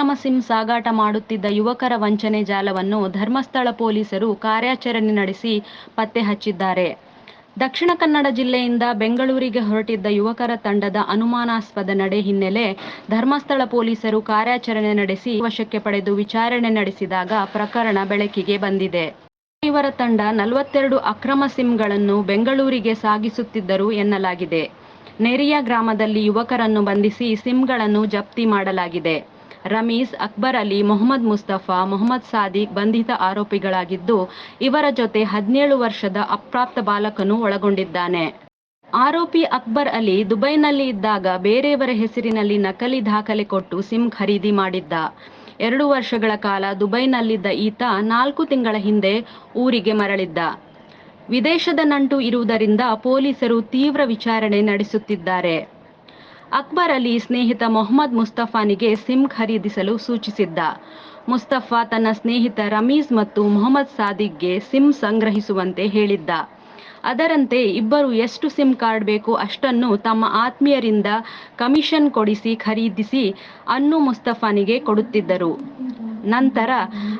ಅಕ್ರಮ ಸಿಮ್ ಸಾಗಾಟ ಮಾಡುತ್ತಿದ್ದ ಯುವಕರ ವಂಚನೆ ಜಾಲವನ್ನು ಧರ್ಮಸ್ಥಳ ಪೊಲೀಸರು ಕಾರ್ಯಾಚರಣೆ ನಡೆಸಿ ಪತ್ತೆ ಹಚ್ಚಿದ್ದಾರೆ. ದಕ್ಷಿಣ ಕನ್ನಡ ಜಿಲ್ಲೆಯಿಂದ ಬೆಂಗಳೂರಿಗೆ ಹೊರಟಿದ್ದ ಯುವಕರ ತಂಡದ ಅನುಮಾನಾಸ್ಪದ ನಡೆ ಹಿನ್ನೆಲೆ ಧರ್ಮಸ್ಥಳ ಪೊಲೀಸರು ಕಾರ್ಯಾಚರಣೆ ನಡೆಸಿ ವಶಕ್ಕೆ ಪಡೆದು ವಿಚಾರಣೆ ನಡೆಸಿದಾಗ ಪ್ರಕರಣ ಬೆಳಕಿಗೆ ಬಂದಿದೆ. ಇವರ ತಂಡ ನಲವತ್ತೆರಡು ಅಕ್ರಮ ಸಿಮ್ಗಳನ್ನು ಬೆಂಗಳೂರಿಗೆ ಸಾಗಿಸುತ್ತಿದ್ದರು ಎನ್ನಲಾಗಿದೆ. ನೆರಿಯ ಗ್ರಾಮದಲ್ಲಿ ಯುವಕರನ್ನು ಬಂಧಿಸಿ ಸಿಮ್ಗಳನ್ನು ಜಪ್ತಿ ಮಾಡಲಾಗಿದೆ. ರಮೀಸ್ ಅಕ್ಬರ್ ಅಲಿ, ಮೊಹಮ್ಮದ್ ಮುಸ್ತಫಾ, ಮೊಹಮ್ಮದ್ ಸಾದಿಕ್ ಬಂಧಿತ ಆರೋಪಿಗಳಾಗಿದ್ದು, ಇವರ ಜೊತೆ ಹದಿನೇಳು ವರ್ಷದ ಅಪ್ರಾಪ್ತ ಬಾಲಕನು ಒಳಗೊಂಡಿದ್ದಾನೆ. ಆರೋಪಿ ಅಕ್ಬರ್ ಅಲಿ ದುಬೈನಲ್ಲಿ ಇದ್ದಾಗ ಬೇರೆಯವರ ಹೆಸರಿನಲ್ಲಿ ನಕಲಿ ದಾಖಲೆ ಕೊಟ್ಟು ಸಿಮ್ ಖರೀದಿ ಮಾಡಿದ್ದ. ಎರಡು ವರ್ಷಗಳ ಕಾಲ ದುಬೈನಲ್ಲಿದ್ದ ಈತ ನಾಲ್ಕು ತಿಂಗಳ ಹಿಂದೆ ಊರಿಗೆ ಮರಳಿದ್ದ. ವಿದೇಶದ ನಂಟು ಇರುವುದರಿಂದ ಪೊಲೀಸರು ತೀವ್ರ ವಿಚಾರಣೆ ನಡೆಸುತ್ತಿದ್ದಾರೆ. ಅಕ್ಬರ್ ಅಲಿ ಸ್ನೇಹಿತ ಮೊಹಮ್ಮದ್ ಮುಸ್ತಫಾನಿಗೆ ಸಿಮ್ ಖರೀದಿಸಲು ಸೂಚಿಸಿದ್ದ. ಮುಸ್ತಫಾ ತನ್ನ ಸ್ನೇಹಿತ ರಮೀಸ್ ಮತ್ತು ಮೊಹಮ್ಮದ್ ಸಾದಿಕ್ಗೆ ಸಿಮ್ ಸಂಗ್ರಹಿಸುವಂತೆ ಹೇಳಿದ್ದ. ಅದರಂತೆ ಇಬ್ಬರು ಎಷ್ಟು ಸಿಮ್ ಕಾರ್ಡ್ ಬೇಕು ಅಷ್ಟನ್ನು ತಮ್ಮ ಆತ್ಮೀಯರಿಂದ ಕಮಿಷನ್ ಕೊಡಿಸಿ ಖರೀದಿಸಿ ಅನ್ನು ಮುಸ್ತಫಾನಿಗೆ ಕೊಡುತ್ತಿದ್ದರು. ನಂತರ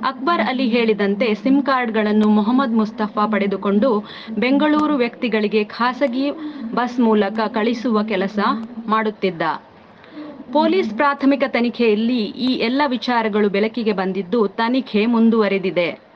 ಅಕ್ಬರ್ ಅಲಿ ಹೇಳಿದಂತೆ ಸಿಮ್ ಕಾರ್ಡ್ಗಳನ್ನು ಮೊಹಮ್ಮದ್ ಮುಸ್ತಫಾ ಪಡೆದುಕೊಂಡು ಬೆಂಗಳೂರು ವ್ಯಕ್ತಿಗಳಿಗೆ ಖಾಸಗಿ ಬಸ್ ಮೂಲಕ ಕಳಿಸುವ ಕೆಲಸ ಮಾಡುತ್ತಿದ್ದ. ಪೊಲೀಸ್ ಪ್ರಾಥಮಿಕ ತನಿಖೆಯಲ್ಲಿ ಈ ಎಲ್ಲ ವಿಚಾರಗಳು ಬೆಳಕಿಗೆ ಬಂದಿದ್ದು ತನಿಖೆ ಮುಂದುವರೆದಿದೆ.